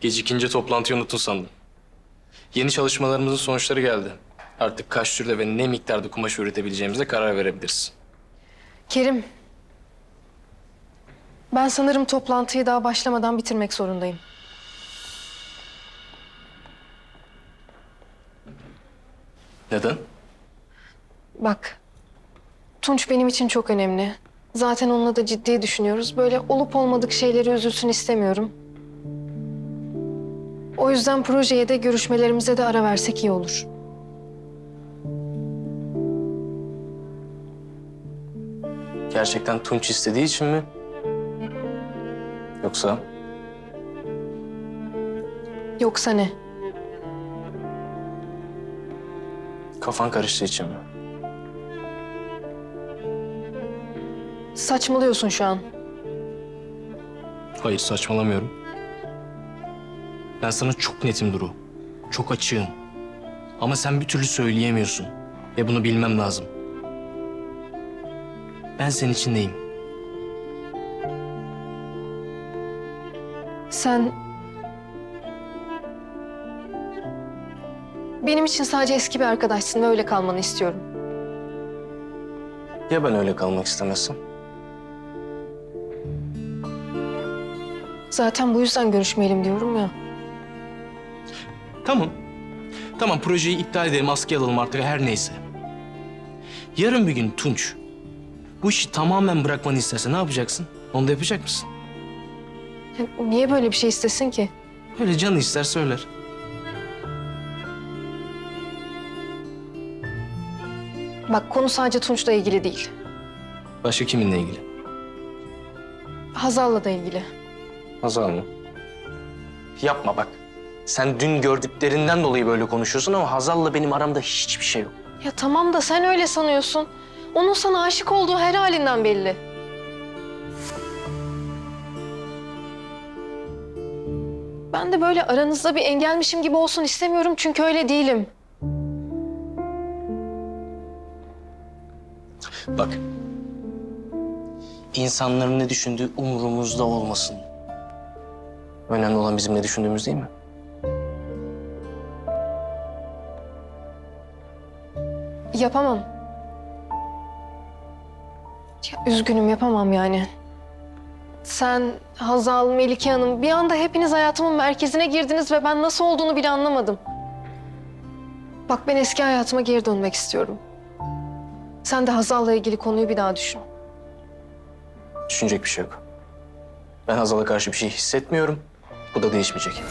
Gecikince toplantıyı unuttun sandım. Yeni çalışmalarımızın sonuçları geldi. Artık kaç türde ve ne miktarda kumaş üretebileceğimize karar verebiliriz. Kerim. Ben sanırım toplantıyı daha başlamadan bitirmek zorundayım. Neden? Bak. Tunç benim için çok önemli. Zaten onunla da ciddi düşünüyoruz. Böyle olup olmadık şeyleri üzülsün istemiyorum. O yüzden projeye de görüşmelerimize de ara versek iyi olur. Gerçekten Tunç istediği için mi? Yoksa Yoksa ne? kafan karıştığı için mi? Saçmalıyorsun şu an. Hayır saçmalamıyorum. Ben sana çok netim Duru. Çok açığım. Ama sen bir türlü söyleyemiyorsun. Ve bunu bilmem lazım. Ben senin için neyim? Sen... Benim için sadece eski bir arkadaşsın ve öyle kalmanı istiyorum. Ya ben öyle kalmak istemezsem? Zaten bu yüzden görüşmeyelim diyorum ya. Tamam. Tamam projeyi iptal edelim, askıya alalım artık her neyse. Yarın bir gün Tunç bu işi tamamen bırakmanı isterse ne yapacaksın? Onu da yapacak mısın? Ya Niye böyle bir şey istesin ki? Öyle canı ister söyler. Bak konu sadece Tunç'la ilgili değil. Başka kiminle ilgili? Hazal'la da ilgili. Hazal mı? Yapma bak. Sen dün gördüklerinden dolayı böyle konuşuyorsun ama Hazal'la benim aramda hiçbir şey yok. Ya tamam da sen öyle sanıyorsun. Onun sana aşık olduğu her halinden belli. Ben de böyle aranızda bir engelmişim gibi olsun istemiyorum çünkü öyle değilim. Bak. İnsanların ne düşündüğü umurumuzda olmasın. Önemli olan bizim ne düşündüğümüz değil mi? Yapamam. Ya, üzgünüm yapamam yani. Sen, Hazal, Melike Hanım bir anda hepiniz hayatımın merkezine girdiniz ve ben nasıl olduğunu bile anlamadım. Bak ben eski hayatıma geri dönmek istiyorum. Sen de Hazal'la ilgili konuyu bir daha düşün. Düşünecek bir şey yok. Ben Hazal'a karşı bir şey hissetmiyorum. Bu da değişmeyecek.